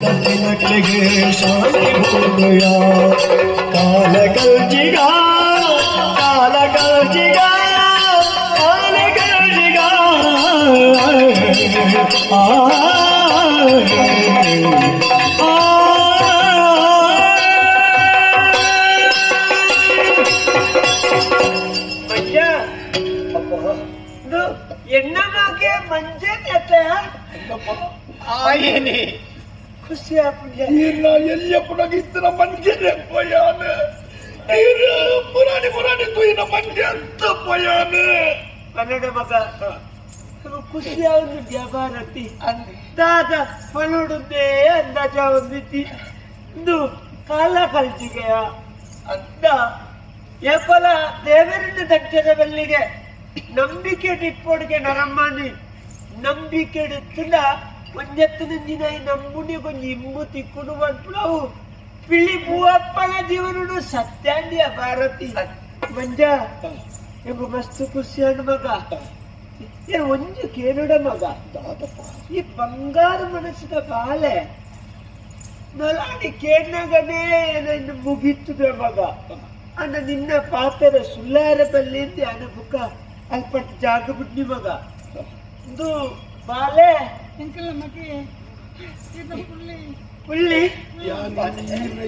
ಕಣ್ಣಿನಗಳಿಗೆ ಶಾಂತಿ ಕೊಡುವೆಯ ಕಾಲ ಕಲ್ಜಿಗ ಕಾಲ ಖುಷಿ ಆಗಿದೆ ನೀರ್ನ ಎಲ್ಲಿಯಪ್ಪ ನಗಿಸ್ತೀರ ಮನ್ಗೆನೆ ಪಯಾನ ನೀರು ಪುರಾಣಿ ಪುರಾಣಿ ತುಯಿನ ಮನ್ಗೆ ಅಂತ ಪಯಾನ ನನಗೆ ಮಗ ಖುಷಿ ಆಗಿ ವ್ಯವಹಾರತಿ ಅಂದಾದ ಪಣುಡುದೇ ಅಂದಾಜ ಒಂದಿತಿ ಇಂದು ಕಾಲ ಕಲ್ಜಿಗೆಯ ಅಂತ ಎಪ್ಪಲ ದೇವರಿಂದ ದಕ್ಷದ ಬಲ್ಲಿಗೆ ನಂಬಿಕೆ ಇಟ್ಕೊಡ್ಗೆ ನರಮ್ಮನಿ ನಂಬಿಕೆ ಇಡುತ್ತಿಲ್ಲ. ಈ ನಂಬುನಿ ಕೊಂಚ ಇಂಬು ತಿಕ್ಕುಡು ಬಂದ್ಬಿಡವು ಪಿಳಿ ಮೂವಪ್ಪನ ಜೀವನ ಸತ್ಯಾಂಡಿಯ ಭಾರತಿ. ಮಂಜ, ಎಂಬ ಮಸ್ತ್ ಖುಷಿಯಾದ ಮಗ. ಏನು ಒಂದು ಕೇಳುಡ ಮಗ. ಈ ಬಂಗಾರ ಮನಸ್ಸಿನ ಬಾಲೆ ನಲಾಡಿ ಕೇಳಿನಾಗನೇ ಇನ್ನು ಮುಗೀತದೆ ಮಗ. ಅನ್ನ ನಿನ್ನ ಪಾತ್ರ ಸುಳ್ಳಾರ ಬಲ್ಲಿಂದ ಅನ್ನ ಬುಕ್ಕ ಅಲ್ಪಟ್ಟು ಜಾಗ ಬಿಟ್ಟು ಮಗ. ಇದು ಬಾಲೆ ಒಳ್ಳೆ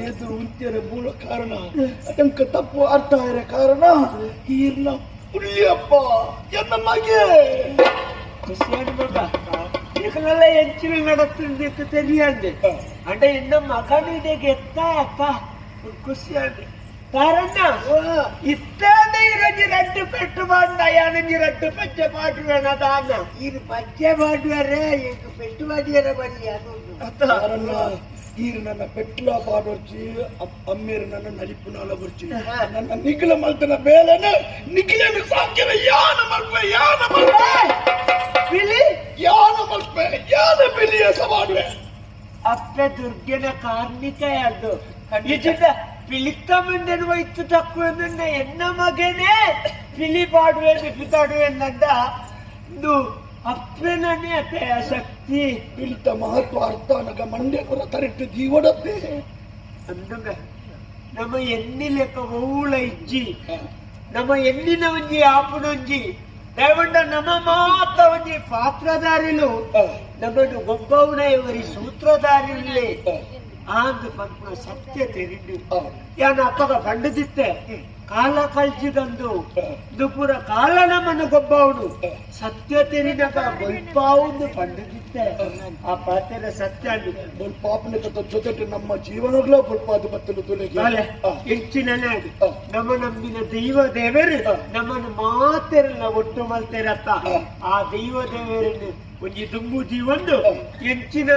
ಎದುರು ಉಂತ್ಯರ ಮೂಲ ಕಾರಣ. ಅಟಂಕ ತಪ್ಪು ಅರ್ಥ ಇರ ಕಾರಣ ಹೀರ್ನ ಪುಳ್ಳಿಯಪ್ಪ ಎನ್ನನ್ನಾಗೆ. ಖುಷಿಯಾಗಿ ನೋಡ ಇಕಲೆಲ್ಲ ಹೆಂಚಿನ ನಡತ್ತಿದ್ದಕ್ಕೆ ತೆರಿಯಾಂದೆ ಅಂಡ ಇನ್ನ ಮಗನಿಗೆ ಗೆತ್ತ ಅಪ್ಪ. ಖುಷಿಯಾಗಿ కారణ ఇస్తానే ఈరోజు రడ్డు పెట్టుబడి అయ్యానని రడ్డు పెంచే పాటు వేనదాన్న ఇది పచ్చే పాటు వేరే ఇంక పెట్టుబడి మరి కారణ ఈయన నన్న పెట్టుల పాట వచ్చి అమ్మేరు నన్ను నలిపునాల వచ్చి నన్న నిఖిల మల్తన బేలన నిఖిలేమి సాక్యన యాన మల్పే యాన మల్పే పిలి యాన మల్పే యాన పెళ్లియ సమాడువే ಅಪ್ಪೆ ದುರ್ಗನ ಕಾರ್ಮಿಕ ಅದು ನಿಜದ பிழித்தமிண்டன் வைத்து தக்குவதுன்னு என்ன மகனே பிழிபாடுவேன் பித்தாடுவேன் ಇದು ಇಂದು ಅಪ್ಪನನೇ ಶಕ್ತಿ. ಪಿಳಿತ ಮಹತ್ವ ಅರ್ಥ ನಗ ಮಂಡ್ಯ ಕೊರ ತರಿಟ್ಟು ಜೀವಡಪ್ಪೆ ಅಂದಂಗ ನಮ್ಮ ಎಣ್ಣಿಲೆಕ್ಕ ಓಳ ಇಜ್ಜಿ. ನಮ್ಮ ಎಣ್ಣಿನ ಒಂಜಿ ಆಪುನೊಂಜಿ. ದಯವಂಡ ನಮ್ಮ ಮಾತ ಒಂಜಿ ಪಾತ್ರಧಾರಿಲು ನಮ್ಮನ್ನು ಒಬ್ಬವನ ಇವರಿ ಸೂತ್ರಧಾರಿಲ್ಲೇ. ಆಂದು ಪಂಪ ಸತ್ಯ ತೆರಿಡು ಯಾನ ಅಪ್ಪಗ ಪಂಡದಿತ್ತೆ ಕಾಲ ಕಳ್ಚಿದಂದು ದುಪುರ ಕಾಲ ನಮ್ಮನ್ನು ಗೊಬ್ಬವನು. ಸತ್ಯ ತೆರಿನಗ ಬಲ್ಪಾವುಂದು ಪಂಡದಿತ್ತೆ ಆ ಪಾತ್ರ ಸತ್ಯ ಅಂದು ಬಲ್ ಪಾಪನ ಕಥ ಜೊತೆಗೆ ನಮ್ಮ ಜೀವನಗಳೋ ಬಲ್ಪಾದ ಬತ್ತಲು ತುಲೆಗೆ ಹೆಚ್ಚಿನ ನಮ್ಮ ನಂಬಿನ ದೈವ ದೇವರು ನಮ್ಮನ್ನು ಮಾತೆರಲ್ಲ ಒಟ್ಟು ಮಲ್ತೆರತ್ತ ಆ ದೈವ ದೇವರನ್ನು ಒಂಜಿ ದುಂಬು ಜೀವಂದು. ಹೆಂಚಿನ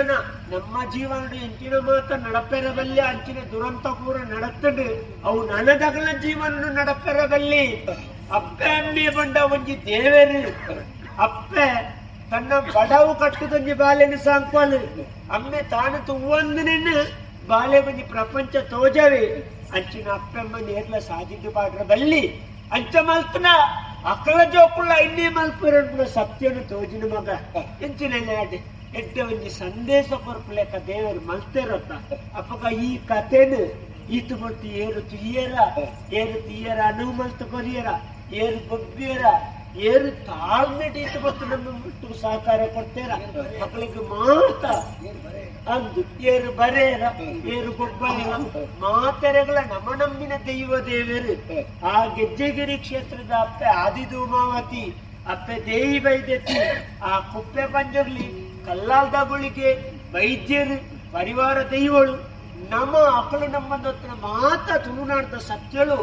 ನಮ್ಮ ಜೀವನ ಎಂಚಿನ ಮಾತ ನಡಪೆರಬಲ್ಲಿ ಅಂಚಿನ ದುರಂತ ಪೂರ ನಡತ್ತಡು. ಅವು ನನದಗಳ ಜೀವನ ನಮ್ಮನ್ನು ನಡಪರದಲ್ಲಿ ಅಪ್ಪೆಯನ್ನೇ ಬಂಡ ಒಂಜಿ ದೇವರು ಅಪ್ಪೆ ತನ್ನ ಬಡವು ಕಟ್ಟುದೊಂಜಿ ಬಾಲೆನು ಸಾಂಪಾಲು ಅಮ್ಮೆ ತಾನು ತುವ್ವಂದನೆನ್ನು ಬಾಲೆ ಒಂಜಿ ಪ್ರಪಂಚ ತೋಜವೆ ಅಂಚಿನ ಅಪ್ಪೆಮ್ಮ ನೇರ್ಲ ಸಾಧಿಗೆ ಬಾಡ್ರದಲ್ಲಿ ಅಂಚ ಮಲ್ಪನ ಅಕ್ಕಳ ಜೋಕುಳ್ಳ ಇನ್ನೇ ಮಲ್ಪಿರಂಡ ಸತ್ಯನು ತೋಜಿನ ಮಗ ಎಂಚಿನಲ್ಲಿ ಎಡ್ಡ ಒಂಜಿ ಸಂದೇಶ ಕೊರ್ಪಲೇಕ ದೇವರು ಮಲ್ತಿರತ್ತ ಅಪ್ಪಗ ಈ ಕಥೆನು ಈತು ಬಟ್ಟಿ ಏರು ತುಯ್ಯರ, ಏರು ತೀಯರ ಮಲ್ತು ಕೊರಿಯರ ಏರು ಬಬ್ಬಿಯರ ಏರು ತಾಳ್ಮೆ ಈತು ಬತ್ತು ನಮ್ಮ ಬಿಟ್ಟು ಸಹಕಾರ ಕೊಡ್ತೇರ. ಮಕ್ಕಳಿಗೆ ಮಾತ ಅಂದು ಏರು ಬರೇರ ಏರು ಗೊಬ್ಬರ ಮಾತರೆಗಳ ನಮ್ಮ ನಂಬಿನ ದೈವ ದೇವರು. ಆ ಗೆಜ್ಜೆಗಿರಿ ಕ್ಷೇತ್ರದ ಅಪ್ಪೆ ಆದಿಧೂಮಾವತಿ ಅಪ್ಪೆ ದೇವಿ ವೈದ್ಯತಿ, ಆ ಕುಪ್ಪೆ ಪಂಜರ್ಲಿ ಕಲ್ಲಾಲ್ದ ಗುಳಿಗೆ ವೈದ್ಯರು, ಪರಿವಾರ ದೈವಗಳು. ನಮ್ಮ ಮಕ್ಕಳು ನಮ್ಮದತ್ರ ಮಾತ ತುಳುನಾಡ್ದ ಸತ್ಯಳು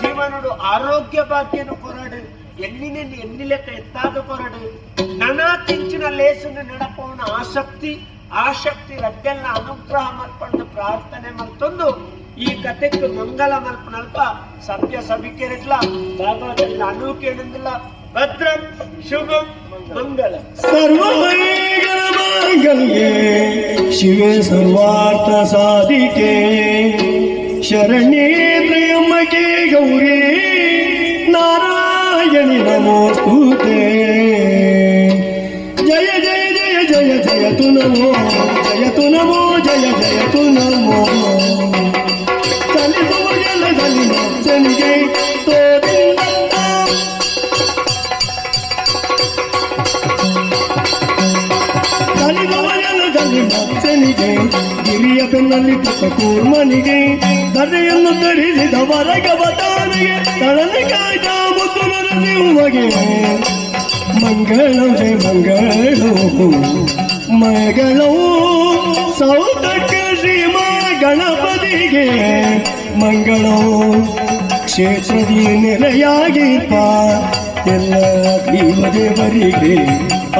ಜೀವನಡು ಆರೋಗ್ಯ ಭಾಗ್ಯನು ಕೊರಡು. ಎಣ್ಣಿನ ಲೆಕ್ಕ ಎತ್ತಾದ ಕೊರಡು. ನನಾ ತಿಂಚಿನ ಲೇಸನ್ನು ನಡಪವನ ಆಸಕ್ತಿ. ಆಸಕ್ತಿ ರದ್ದೆಲ್ಲ ಅನುಗ್ರಹ ಮಲ್ಪಂದು ಪ್ರಾರ್ಥನೆ ಮಲ್ತೊಂದು ಈ ಕಥೆಗೆ ಮಂಗಲ ಮಲ್ಪನಲ್ಪ ಸತ್ಯ ಸಭಿಕೆರಿಲ್ಲ. ಭಾಗದಲ್ಲಿ ಅನೂಕೇನಂದಿಲ್ಲ भद्रम शुभम मंगलम। सर्वमंगलमांगल्ये शिवे सर्वार्थ साधिके शरण्ये के गौरी नारायण नमोऽस्तु ते जय जय जय जय जय तु नमो, जय तु नमो, जय जय तु नमो। चलितु तो जल जल जलिनो चलिगे ಮಚ್ಚನಿಗೆ ಗಿರಿಯ ಬೆನ್ನಲ್ಲಿ ಪುಟ್ಟ ಕೂರ್ಮನಿಗೆ ಧರೆಯನ್ನು ಧರಿಸಿದ ವರಗವತಾನಿಗೆ ತಳನೆ ಕಾಯ್ದ ಮುದ್ದು ನರಸಿಂಹಗೆ ಮಂಗಳಂ ಜಯ ಮಂಗಳೋ ಮಗಳೋ ಸೌತಕ ಶ್ರೀಮ ಮಂಗಳೋ ಕ್ಷೇತ್ರದಿ ನೆಲೆಯಾಗಿಪ್ಪ ಎಲ್ಲ ದೇವರಿಗೆ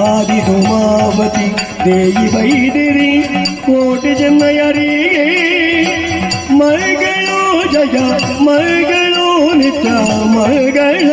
ஆதிதுமாவதி தேயி வைதிரி கோட்டு ஜென்னையரே மகளோ ஜயா மகளோ நித்தா மகளோ